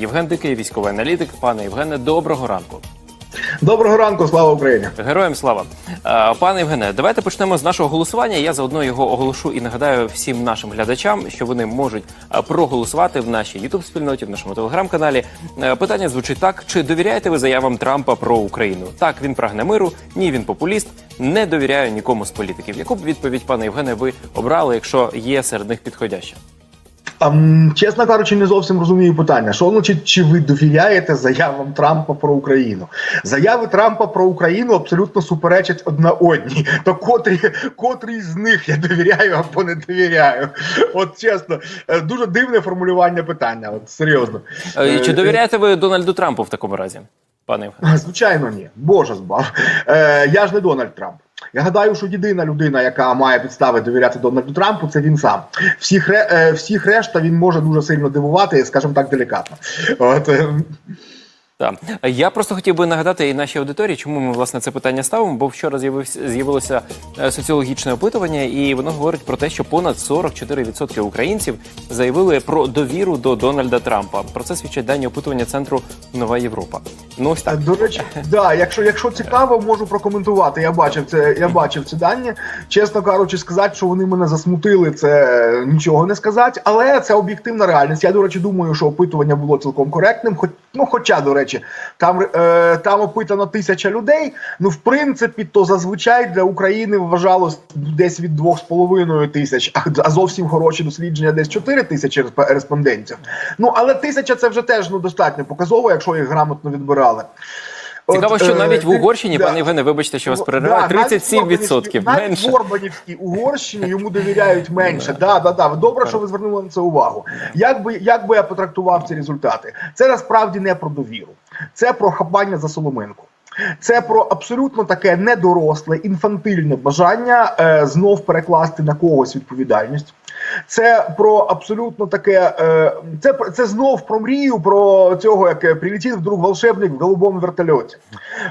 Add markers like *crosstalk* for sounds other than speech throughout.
Євген Дикий, військовий аналітик. Пане Євгене, доброго ранку. Доброго ранку, слава Україні! Героям слава. Пане Євгене, давайте почнемо з нашого голосування. Я заодно його оголошу і нагадаю всім нашим глядачам, що вони можуть проголосувати в нашій youtube спільноті, в нашому телеграм-каналі. Питання звучить так: чи довіряєте ви заявам Трампа про Україну? Так, він прагне миру, ні, він популіст. Не довіряю нікому з політиків. Яку б відповідь, пане Євгене, ви обрали, якщо є серед них підходяща? Ам, чесно кажучи, не зовсім розумію питання. Що значить, чи ви довіряєте заявам Трампа про Україну? Заяви Трампа про Україну абсолютно суперечать одна одній. То котрі, котрі з них я довіряю або не довіряю? От чесно, е, дуже дивне формулювання питання. От серйозно. Е, Чи Е, довіряєте ви Дональду Трампу в такому разі, пане Євгене? Звичайно, ні. Боже збав. Е, я ж не Дональд Трамп. Я гадаю, що єдина людина, яка має підстави довіряти Дональду Трампу, це він сам. Всіх, е, всіх решта він може дуже сильно дивувати, скажімо так, делікатно. От, е, Так. Я просто хотів би нагадати і нашій аудиторії, чому ми власне це питання ставимо, бо вчора з'явилося е, соціологічне опитування, і воно говорить про те, що понад 44% українців заявили про довіру до Дональда Трампа. Про це свідчать дані опитування центру Нова Європа. Ну ось так. До речі, да, якщо, якщо цікаво, можу прокоментувати. Я бачив це, я бачив ці дані. Чесно кажучи, сказати, що вони мене засмутили, це е, нічого не сказати, але це об'єктивна реальність. Я, до речі, думаю, що опитування було цілком коректним. Хоч, ну, хоча, до речі, там, е, там опитано тисяча людей. Ну, в принципі, то зазвичай для України вважалось десь від 2,5 тисяч, а зовсім хороші дослідження десь 4 тисячі респондентів. Ну, але тисяча це вже теж ну, достатньо показово, якщо їх грамотно відбирали. Цікаво, От, що е, навіть в Угорщині, да. пане Євгене, вибачте, що вас Да, перериваю, навіть 37% в навіть менше. в Орбанівській Угорщині йому довіряють менше. Да, да, да. Добре, що ви звернули на це увагу. Як би, як би я потрактував ці результати? Це насправді не про довіру, це про хапання за соломинку. Це про абсолютно таке недоросле, інфантильне бажання е, знов перекласти на когось відповідальність. Це про абсолютно таке. Е, це це знов про мрію про цього, як е, прилетів вдруг волшебник в голубому вертольоті.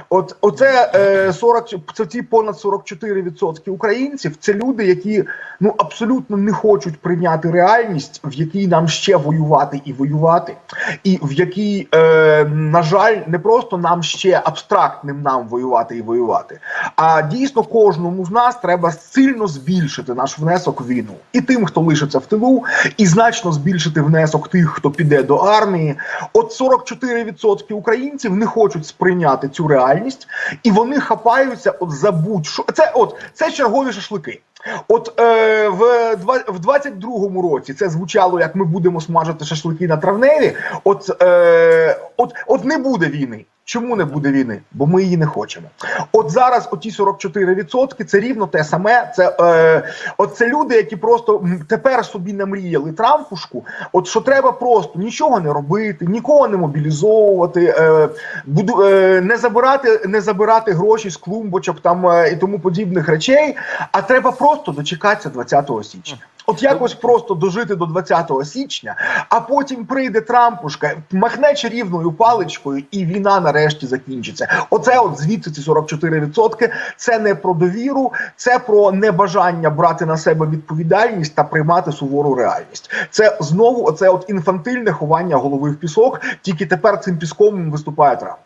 От оце е, 40, це ті понад 44% українців. Це люди, які ну абсолютно не хочуть прийняти реальність, в якій нам ще воювати і воювати, і в якій, е, на жаль, не просто нам ще абстрактним нам воювати і воювати, а дійсно кожному з нас треба сильно збільшити наш внесок в війну і тим, хто лишиться в тилу, і значно збільшити внесок тих, хто піде до армії. От 44% українців не хочуть сприйняти цю реальність, і вони хапаються от за будь-що. Це от це чергові шашлики. От е, в, в 22-му році це звучало, як ми будемо смажити шашлики на травневі. От, е, от, от не буде війни. Чому не буде війни? Бо ми її не хочемо. От зараз оті 44% це рівно те саме. Це е, от це люди, які просто тепер собі намріяли трампушку. От що треба просто нічого не робити, нікого не мобілізовувати, е, буду е, не забирати, не забирати гроші з клумбочок там е, і тому подібних речей. А треба просто дочекатися 20 січня. От якось просто дожити до 20 січня, а потім прийде Трампушка, махне чарівною паличкою, і війна нарешті закінчиться. Оце от звідси ці 44% – Це не про довіру, це про небажання брати на себе відповідальність та приймати сувору реальність. Це знову оце от інфантильне ховання голови в пісок. Тільки тепер цим піском виступає Трамп.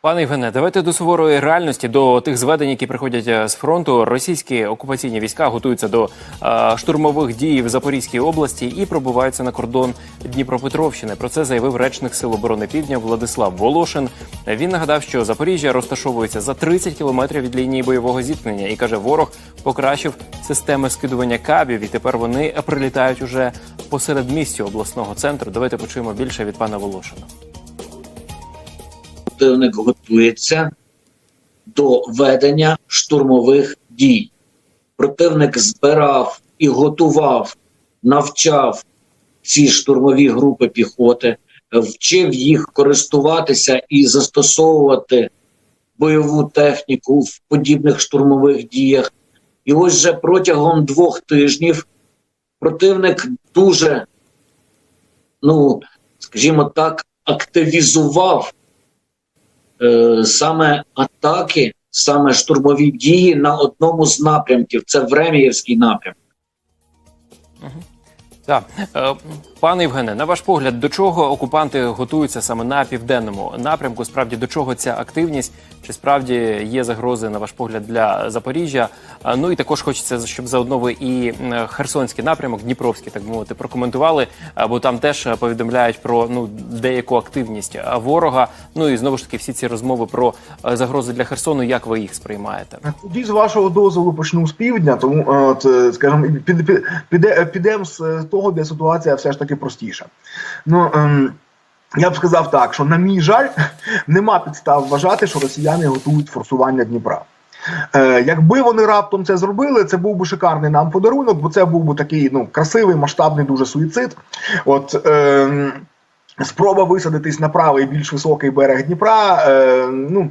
Пане Євгене, давайте до суворої реальності, до тих зведень, які приходять е, з фронту. Російські окупаційні війська готуються до е, штурмових дій в Запорізькій області і пробиваються на кордон Дніпропетровщини. Про це заявив речник Сил оборони Півдня Владислав Волошин. Він нагадав, що Запоріжжя розташовується за 30 кілометрів від лінії бойового зіткнення і каже, ворог покращив системи скидування кабів, і тепер вони прилітають уже посеред місця обласного центру. Давайте почуємо більше від пана Волошина. Противник готується до ведення штурмових дій. Противник збирав і готував, навчав ці штурмові групи піхоти, вчив їх користуватися і застосовувати бойову техніку в подібних штурмових діях. І ось вже протягом двох тижнів противник дуже, ну скажімо так, активізував е, саме атаки, саме штурмові дії на одному з напрямків. Це Времіївський напрям. Так, Е, пане Євгене, на ваш погляд, до чого окупанти готуються саме на південному напрямку? Справді до чого ця активність? Чи справді є загрози на ваш погляд для Запоріжжя? Ну і також хочеться, щоб заодно ви і Херсонський напрямок, Дніпровський, так мовити, прокоментували, бо там теж е, повідомляють про ну деяку активність ворога. Ну і знову ж таки всі ці розмови про е, загрози для Херсону. Як ви їх сприймаєте? Тоді з вашого дозволу почну з півдня, тому е, от, е, скажімо, під, під, піде, підемо з е, того, де ситуація все ж таки простіша. Ну, ем, я б сказав так, що, на мій жаль, *laughs* нема підстав вважати, що росіяни готують форсування Дніпра. Е, якби вони раптом це зробили, це був би шикарний нам подарунок, бо це був би такий ну, красивий, масштабний дуже суїцид. От, е, спроба висадитись на правий більш високий берег Дніпра. Е, ну,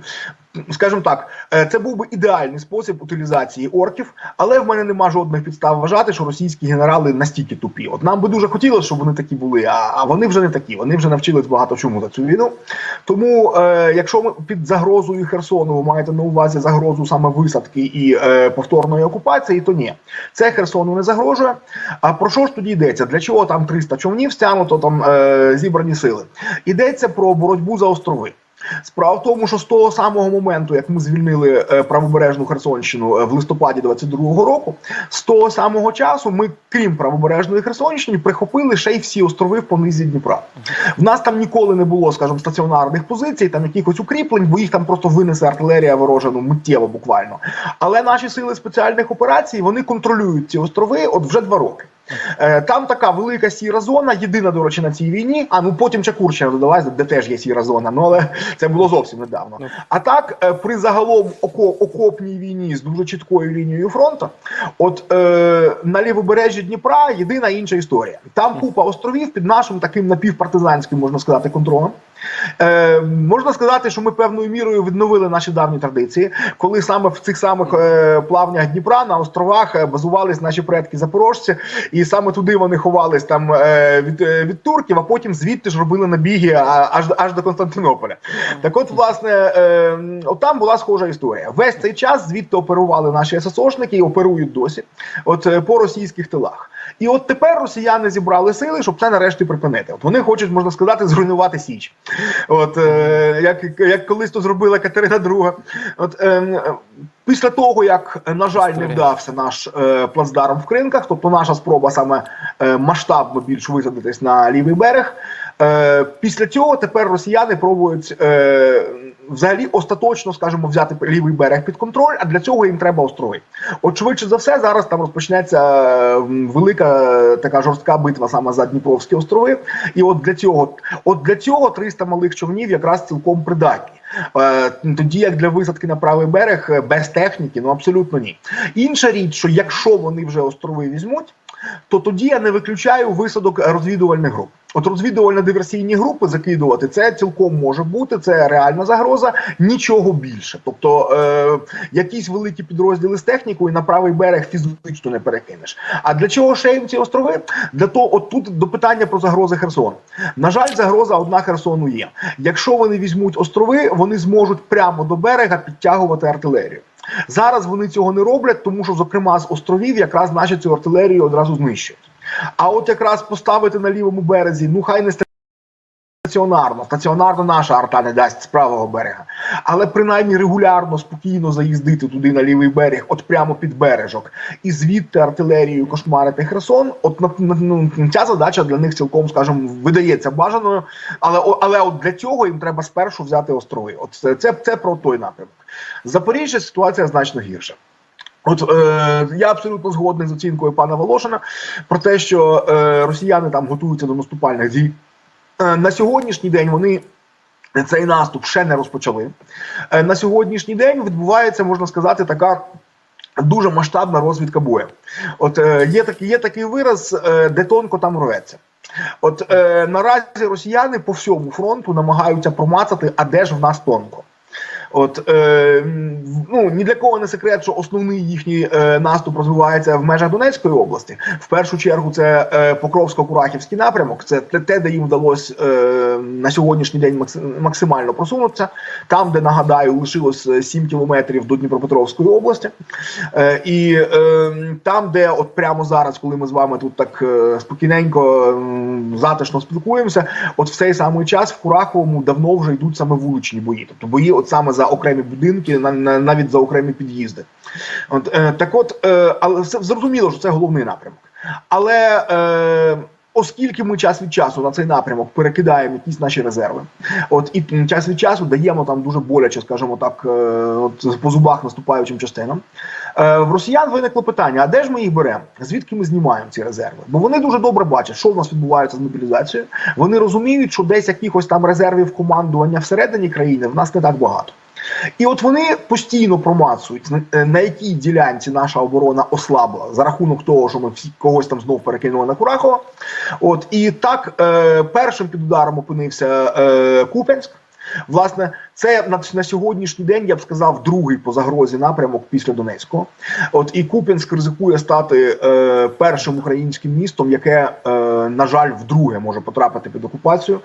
скажімо так, е, це був би ідеальний спосіб утилізації орків, але в мене нема жодних підстав вважати, що російські генерали настільки тупі. От нам би дуже хотілося, щоб вони такі були, а, а вони вже не такі. Вони вже навчились багато чому за цю війну. Тому, е, якщо ми під загрозою Херсону ви маєте на увазі загрозу саме висадки і е, повторної окупації, то ні, це Херсону не загрожує. А про що ж тоді йдеться? Для чого там 300 човнів стягнуто там е, зібрані сили? Йдеться про боротьбу за острови. Справа в тому, що з того самого моменту, як ми звільнили е, правобережну Херсонщину е, в листопаді 22-го року, з того самого часу ми, крім правобережної Херсонщини, прихопили ще й всі острови в понизі Дніпра. В нас там ніколи не було, скажімо, стаціонарних позицій, там якихось укріплень, бо їх там просто винесе артилерія ворожа, ну миттєво буквально. Але наші сили спеціальних операцій вони контролюють ці острови от вже два роки. Е, Там така велика сіра зона, єдина, до речі, на цій війні. А ну потім Чакурщина додалась, де теж є сіра зона. Ну але це було зовсім недавно. А так, е, при загалом око- окопній війні з дуже чіткою лінією фронту, от е, на лівобережжі Дніпра єдина інша історія. Там купа островів під нашим таким напівпартизанським, можна сказати, контролем. Е, можна сказати, що ми певною мірою відновили наші давні традиції, коли саме в цих самих е, плавнях Дніпра на островах е, базувались наші предки запорожці, і саме туди вони ховались там е, від, е, від турків, а потім звідти ж робили набіги аж, аж до Константинополя. Так от, власне, е, от там була схожа історія. Весь цей час звідти оперували наші ССОшники і оперують досі, от е, по російських тилах. І от тепер росіяни зібрали сили, щоб це нарешті припинити. От вони хочуть, можна сказати, зруйнувати Січ. От е, як, як колись то зробила Катерина II. От е, після того, як е, на жаль не вдався наш е, плацдарм в кринках, тобто наша спроба саме е, масштабно більш висадитись на лівий берег. Е, після цього тепер росіяни пробують е, взагалі остаточно, скажімо, взяти лівий берег під контроль, а для цього їм треба острови. От швидше за все, зараз там розпочнеться велика е, така жорстка битва саме за Дніпровські острови. І от для цього, от для цього 300 малих човнів якраз цілком придатні. Е, Тоді як для висадки на правий берег е, без техніки, ну абсолютно ні. Інша річ, що якщо вони вже острови візьмуть, то тоді я не виключаю висадок розвідувальних груп. От розвідувально-диверсійні групи закидувати це цілком може бути, це реальна загроза, нічого більше. Тобто е, якісь великі підрозділи з технікою на правий берег фізично не перекинеш. А для чого ще їм ці острови? Для того, от тут до питання про загрози Херсону. На жаль, загроза одна Херсону є. Якщо вони візьмуть острови, вони зможуть прямо до берега підтягувати артилерію. Зараз вони цього не роблять, тому що, зокрема, з островів якраз наші цю артилерію одразу знищують. А от якраз поставити на лівому березі, ну хай не стаціонарно, стаціонарно наша арта не дасть з правого берега, але принаймні регулярно, спокійно заїздити туди на лівий берег, от прямо під бережок, і звідти артилерією кошмарити Херсон. От ну, ця задача для них цілком, скажімо, видається бажаною, але, але от для цього їм треба спершу взяти острови. От це, це, це про той напрямок. Запоріжжя ситуація значно гірша. От е, я абсолютно згодний з оцінкою пана Волошина про те, що е, росіяни там готуються до наступальних дій. Е, на сьогоднішній день вони цей наступ ще не розпочали. Е, на сьогоднішній день відбувається, можна сказати, така. Дуже масштабна розвідка бою. От е, є такий, є такий вираз, е, де тонко там рветься. От е, наразі росіяни по всьому фронту намагаються промацати, а де ж в нас тонко. От е, ну ні для кого не секрет, що основний їхній е, наступ розвивається в межах Донецької області. В першу чергу це е, Покровсько-Курахівський напрямок. Це те, де їм вдалося е, на сьогоднішній день максимально просунутися. Там, де нагадаю, лишилось е, 7 кілометрів до Дніпропетровської області, е, і е, там, де от прямо зараз, коли ми з вами тут так е, спокійненько затишно спілкуємося, от в цей самий час в Кураховому давно вже йдуть саме вуличні бої, тобто бої, от саме за окремі будинки, на, на навіть за окремі під'їзди. От е, так, от, е, але зрозуміло, що це головний напрямок. Але е, оскільки ми час від часу на цей напрямок перекидаємо якісь наші резерви, от і час від часу даємо там дуже боляче, скажімо так, е, от по зубах наступаючим частинам. Е, в росіян виникло питання: а де ж ми їх беремо? Звідки ми знімаємо ці резерви? Бо вони дуже добре бачать, що в нас відбувається з мобілізацією. Вони розуміють, що десь якихось там резервів командування всередині країни в нас не так багато. І от вони постійно промацують, на- е, якій ділянці наша оборона ослабла за рахунок того, що ми всі когось там знов перекинули на Курахова. От і так е, першим під ударом опинився е, Куп'янськ. Власне, це на, на сьогоднішній день я б сказав другий по загрозі напрямок після Донецького. От і Куп'янськ ризикує стати е, першим українським містом, яке, е, на жаль, вдруге може потрапити під окупацію.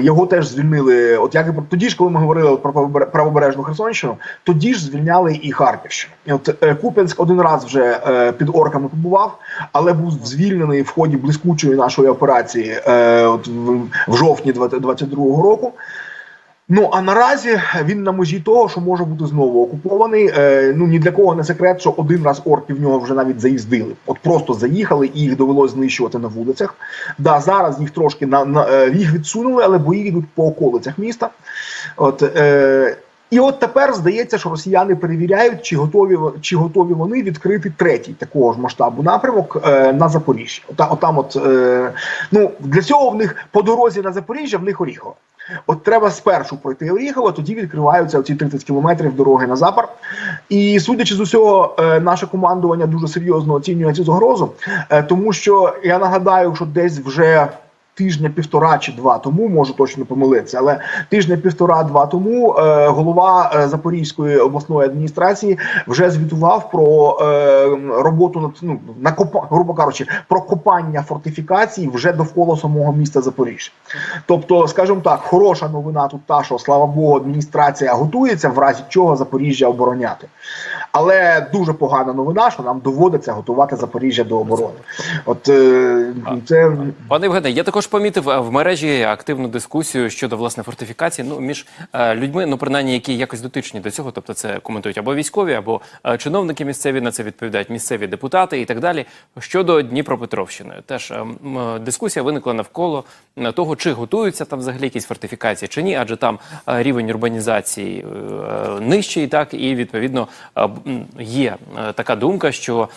Його теж звільнили. От як і тоді ж, коли ми говорили про правобере- правобережну Херсонщину, тоді ж звільняли і Харківщину. От е, Куп'янськ один раз вже е, під орками побував, але був звільнений в ході блискучої нашої операції е, от в, в жовтні 2022 року. Ну а наразі він на межі того, що може бути знову окупований. Е, ну ні для кого не секрет, що один раз орки в нього вже навіть заїздили. От просто заїхали і їх довелось знищувати на вулицях. Да, зараз їх трошки на, на е, їх відсунули, але бої йдуть по околицях міста. От е, і от тепер здається, що росіяни перевіряють, чи готові чи готові вони відкрити третій такого ж масштабу напрямок е, на Запоріжжя. Ота, отам, от е, ну для цього в них по дорозі на Запоріжжя в них Оріхово. От треба спершу пройти Оріхово, тоді відкриваються ці 30 кілометрів дороги на запар. І судячи з усього, е, наше командування дуже серйозно оцінює цю загрозу, е, тому що я нагадаю, що десь вже. Тижня півтора чи два тому можу точно помилитися, але тижня півтора-два тому е, голова е, Запорізької обласної адміністрації вже звітував про е, роботу над ну на копа, грубо кажучи, про копання фортифікацій вже довкола самого міста Запоріжжя. Тобто, скажімо так, хороша новина тут та, що слава Богу, адміністрація готується в разі чого Запоріжжя обороняти. Але дуже погана новина, що нам доводиться готувати Запоріжжя до оборони. От е, це Пане Євгене, я також помітив е, в мережі активну дискусію щодо власне фортифікації. Ну між е, людьми, ну принаймні, які якось дотичні до цього, тобто це коментують або військові, або е, чиновники місцеві на це відповідають місцеві депутати і так далі. Щодо Дніпропетровщини, теж дискусія виникла навколо того, чи готуються там взагалі якісь фортифікації чи ні, адже там рівень урбанізації нижчий, так і відповідно є така думка, що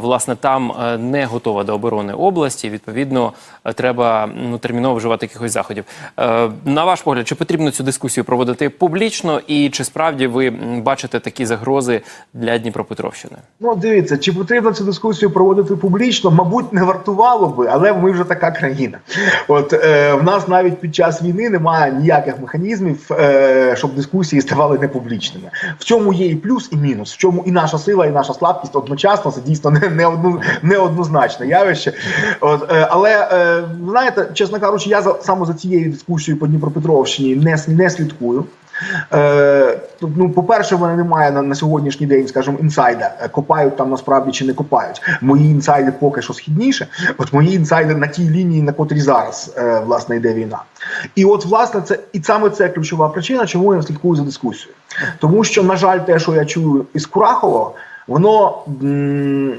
власне там не готова до оборони області. Відповідно, е, треба ну терміново вживати якихось заходів. Е, На ваш погляд, чи потрібно цю дискусію проводити публічно, і чи справді ви бачите такі загрози для Дніпропетровщини? Ну, дивіться, чи потрібно цю дискусію проводити публічно? Мабуть, не вартувало би, але ми вже така країна. От е, в нас навіть під час війни немає ніяких механізмів, е, щоб дискусії ставали непублічними. В цьому є і плюс, і мінус. В чому і наша сила, і наша слабкість одночасно це дійсно не, не, одну, неоднозначне явище. От, е, але е, знаєте, чесно кажучи, я за саме за цією дискусією по Дніпропетровщині не, не слідкую. Е, ну, по-перше, в мене немає на, на сьогоднішній день, скажімо, інсайда. Е, Копають там насправді чи не копають. Мої інсайди поки що східніше. От мої інсайди на тій лінії, на котрій зараз е, власне йде війна. І от, власне, це і саме це ключова причина, чому я слідкую за дискусією. Тому що, на жаль, те, що я чую із Курахова, воно. м,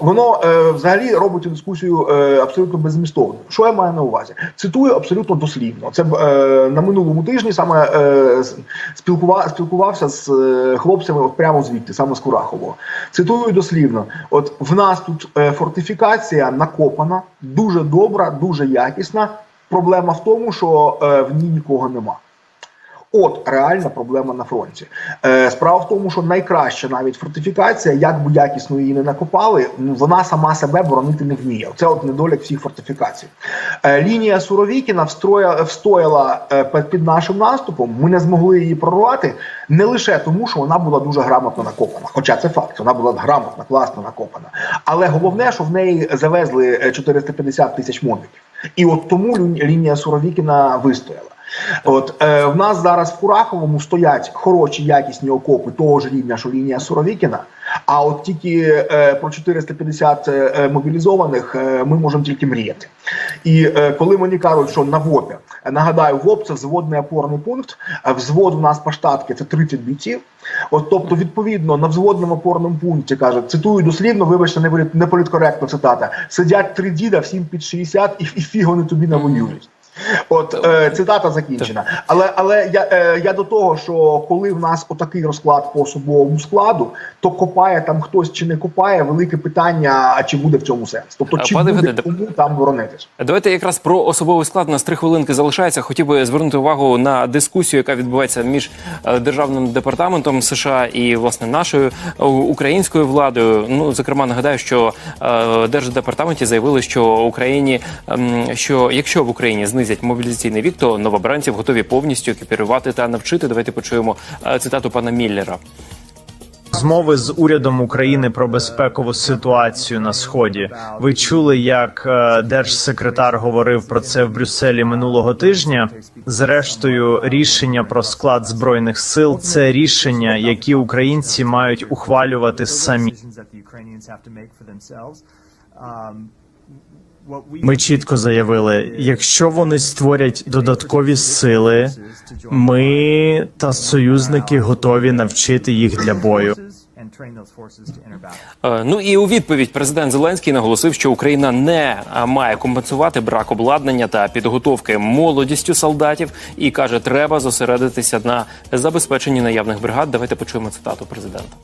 воно е, взагалі робить дискусію е, абсолютно беззмістовною. Що я маю на увазі? Цитую абсолютно дослівно. Це е, на минулому тижні саме е, спілкувався з е, хлопцями прямо звідти, саме з Курахового. Цитую дослівно: от в нас тут е, фортифікація накопана, дуже добра, дуже якісна. Проблема в тому, що е, в ній нікого нема. От реальна проблема на фронті. Е, справа в тому, що найкраща навіть фортифікація, як би якісно її не накопали, ну вона сама себе боронити не вміє. Це от недолік всіх фортифікацій. Е, лінія Суровікіна встроя, встояла е, під, нашим наступом. Ми не змогли її прорвати не лише тому, що вона була дуже грамотно накопана. Хоча це факт, вона була грамотно, класно накопана. Але головне, що в неї завезли е, 450 тисяч модулів. І от тому лінія Суровікіна вистояла. От е, в нас зараз в Кураховому стоять хороші якісні окопи того ж рівня, що лінія Суровікіна. А от тільки е, про 450 е, мобілізованих е, ми можемо тільки мріяти. І е, коли мені кажуть, що на ВОПі, нагадаю, ВОП це взводний опорний пункт. Взвод у нас по штатки це 30 бійців. От, тобто, відповідно, на взводному опорному пункті каже, цитую дослівно, вибачте, не політ- не цитата. Сидять три діда, всім під 60, і, і фіг вони тобі навоюють. От е, цитата закінчена. Але але я, е, я до того, що коли в нас отакий розклад по особовому складу, то копає там хтось чи не копає, велике питання, а чи буде в цьому сенс? Тобто, чи пане буде Федоре, кому там боронитись? Давайте якраз про особовий склад. У нас три хвилинки залишається. Хотів би звернути увагу на дискусію, яка відбувається між е, державним департаментом США і власне нашою е, українською владою. Ну зокрема, нагадаю, що е, держдепартаменті заявили, що Україні ем, що якщо в Україні знизять мобілізаційний вік, то новобранців готові повністю екіпірувати та навчити. Давайте почуємо е, цитату пана Міллера. Змови з урядом України про безпекову ситуацію на сході. Ви чули, як е, держсекретар говорив про це в Брюсселі минулого тижня. Зрештою, рішення про склад збройних сил це рішення, які українці мають ухвалювати самі. Ми чітко заявили, якщо вони створять додаткові сили, ми та союзники готові навчити їх для бою. Е, Ну і у відповідь президент Зеленський наголосив, що Україна не має компенсувати брак обладнання та підготовки молодістю солдатів, і каже, треба зосередитися на забезпеченні наявних бригад. Давайте почуємо цитату президента.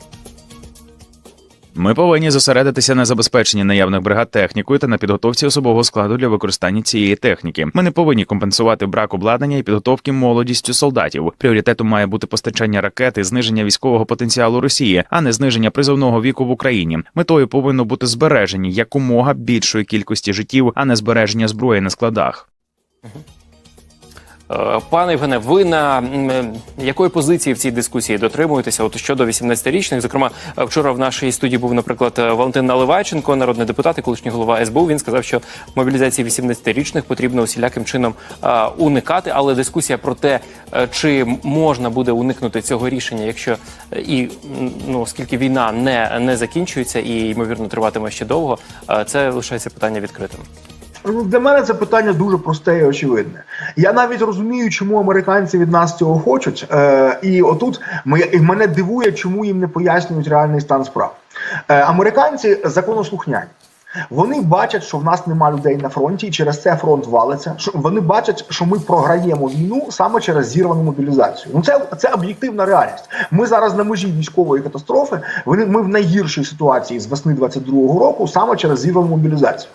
Ми повинні зосередитися на забезпеченні наявних бригад технікою та на підготовці особового складу для використання цієї техніки. Ми не повинні компенсувати брак обладнання і підготовки молодістю солдатів. Пріоритетом має бути постачання ракет і зниження військового потенціалу Росії, а не зниження призовного віку в Україні. Метою повинно бути збереження якомога більшої кількості життів, а не збереження зброї на складах. Е, Пане Євгене, ви на е, якої позиції в цій дискусії дотримуєтеся? От щодо 18-річних, зокрема, е, вчора в нашій студії був, наприклад, Валентин Наливайченко, народний депутат і колишній голова СБУ. Він сказав, що мобілізації 18-річних потрібно усіляким чином уникати. Але дискусія про те, чи можна буде уникнути цього рішення, якщо і ну оскільки війна не, не закінчується і ймовірно триватиме ще довго, це лишається питання відкритим. Для мене це питання дуже просте і очевидне. Я навіть розумію, чому американці від нас цього хочуть. Е, і отут мене дивує, чому їм не пояснюють реальний стан справ. Е, американці законослухняні. Вони бачать, що в нас нема людей на фронті, і через це фронт валиться. Що вони бачать, що ми програємо війну саме через зірвану мобілізацію. Ну це, це об'єктивна реальність. Ми зараз на межі військової катастрофи. Вони ми в найгіршій ситуації з весни 22-го року саме через зірвану мобілізацію.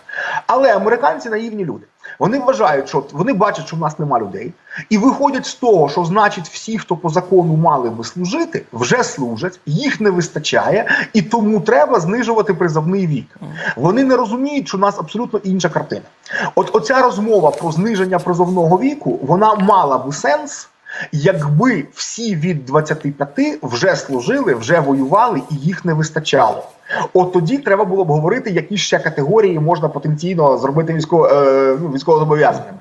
Але американці наївні люди. Вони вважають, що вони бачать, що в нас нема людей, і виходять з того, що значить всі, хто по закону мали би служити, вже служать, їх не вистачає, і тому треба знижувати призовний вік. Вони не розуміють, що у нас абсолютно інша картина. От оця розмова про зниження призовного віку, вона мала би сенс. Якби всі від 25 вже служили, вже воювали і їх не вистачало, от тоді треба було б говорити, які ще категорії можна потенційно зробити військово, е, ну, військовозобов'язаними.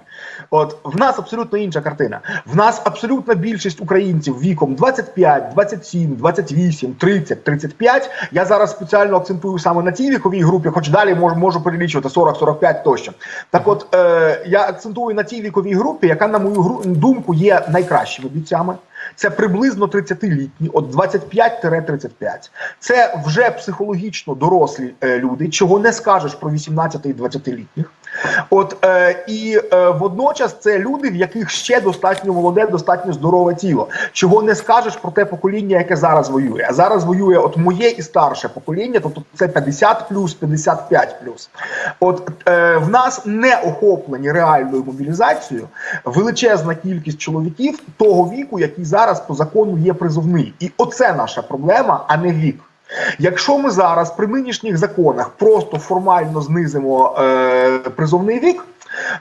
От в нас абсолютно інша картина. В нас абсолютна більшість українців віком 25, 27, 28, 30, 35. Я зараз спеціально акцентую саме на цій віковій групі, хоч далі можу, можу перелічувати 40, 45 тощо. Так, от е, я акцентую на цій віковій групі, яка, на мою думку, є найкращими бійцями. Це приблизно 30-літні, от 25-35. Це вже психологічно дорослі е, люди, чого не скажеш про 18 і 20-літніх. От е, і е, водночас це люди, в яких ще достатньо молоде, достатньо здорове тіло. Чого не скажеш про те покоління, яке зараз воює. А зараз воює от моє і старше покоління, тобто це 50 плюс, 55 плюс. От е, в нас не охоплені реальною мобілізацією величезна кількість чоловіків того віку, який зараз по закону є призовний. І оце наша проблема, а не вік. Якщо ми зараз при нинішніх законах просто формально знизимо е, призовний вік,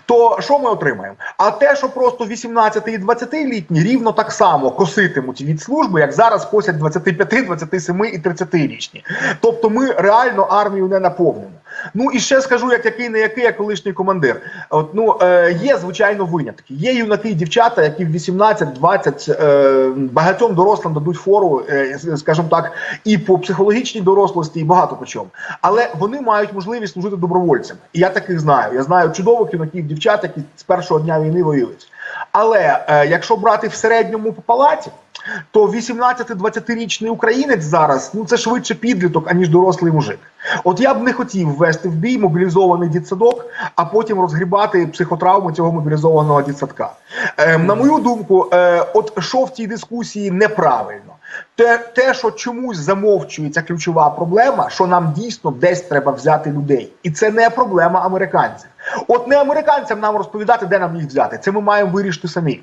то що ми отримаємо? А те, що просто 18 і 20-літні рівно так само коситимуть від служби, як зараз косять 25, 27 і 30-річні. Тобто ми реально армію не наповнимо. Ну і ще скажу, як який не який, як колишній командир. От ну е, є звичайно винятки. Є юнаки і дівчата, які в 18-20 е, багатьом дорослим дадуть фору, е, скажімо так, і по психологічній дорослості, і багато по чому. Але вони мають можливість служити добровольцями. І я таких знаю. Я знаю чудових юнаків, дівчат, які з першого дня війни воюють. Але е, якщо брати в середньому по палаті, то 18-20-річний українець зараз ну це швидше підліток, аніж дорослий мужик. От я б не хотів ввести в бій мобілізований дітсадок, а потім розгрібати психотравму цього мобілізованого дітсадка. Е, на мою думку, е, от що в цій дискусії неправильно. Те, те, що чомусь замовчується ключова проблема, що нам дійсно десь треба взяти людей, і це не проблема американців. От не американцям нам розповідати, де нам їх взяти. Це ми маємо вирішити самі.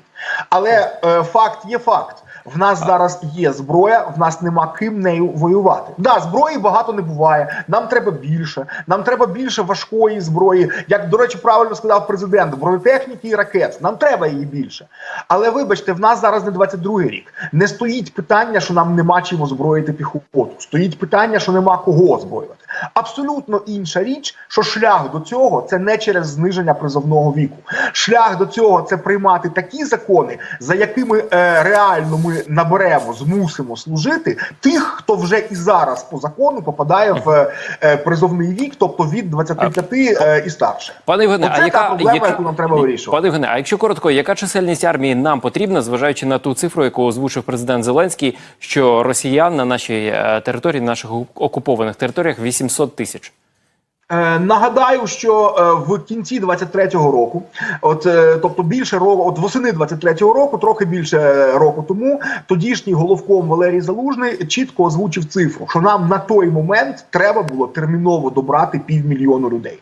Але е, факт є факт. В нас зараз є зброя, в нас нема ким нею воювати. Да, зброї багато не буває. Нам треба більше. Нам треба більше важкої зброї. Як до речі, правильно сказав президент, бронетехніки і ракет. Нам треба її більше. Але вибачте, в нас зараз не 22-й рік. Не стоїть питання, що нам нема чим озброїти піхоту. Стоїть питання, що нема кого озброювати. Абсолютно інша річ, що шлях до цього це не через зниження призовного віку. Шлях до цього це приймати такі закони, за якими е, реально ми наберемо, змусимо служити тих, хто вже і зараз по закону попадає в е, призовний вік, тобто від 25 е, і старше. Пане Євгене, а яка проблема, яку нам треба вирішувати. Пане Євгене, а якщо коротко, яка чисельність армії нам потрібна, зважаючи на ту цифру, яку озвучив президент Зеленський, що росіян на нашій е, території, на наших окупованих територіях 800 тисяч? Е, нагадаю, що е, в кінці 23-го року, от е, тобто більше року, от восени 23-го року, трохи більше року тому, тодішній головком Валерій Залужний чітко озвучив цифру, що нам на той момент треба було терміново добрати півмільйону людей.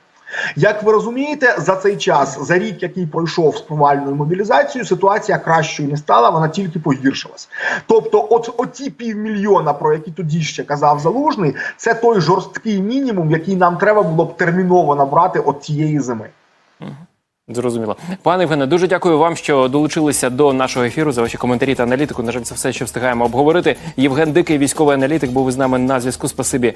Як ви розумієте, за цей час, за рік, який пройшов з провальною мобілізацією, ситуація кращою не стала, вона тільки погіршилась. Тобто, от оті півмільйона, про які тоді ще казав залужний, це той жорсткий мінімум, який нам треба було б терміново набрати от цієї зими. Зрозуміло. Пане Євгене, дуже дякую вам, що долучилися до нашого ефіру за ваші коментарі та аналітику. На жаль, це все, що встигаємо обговорити. Євген Дикий, військовий аналітик, був із нами на зв'язку. Спасибі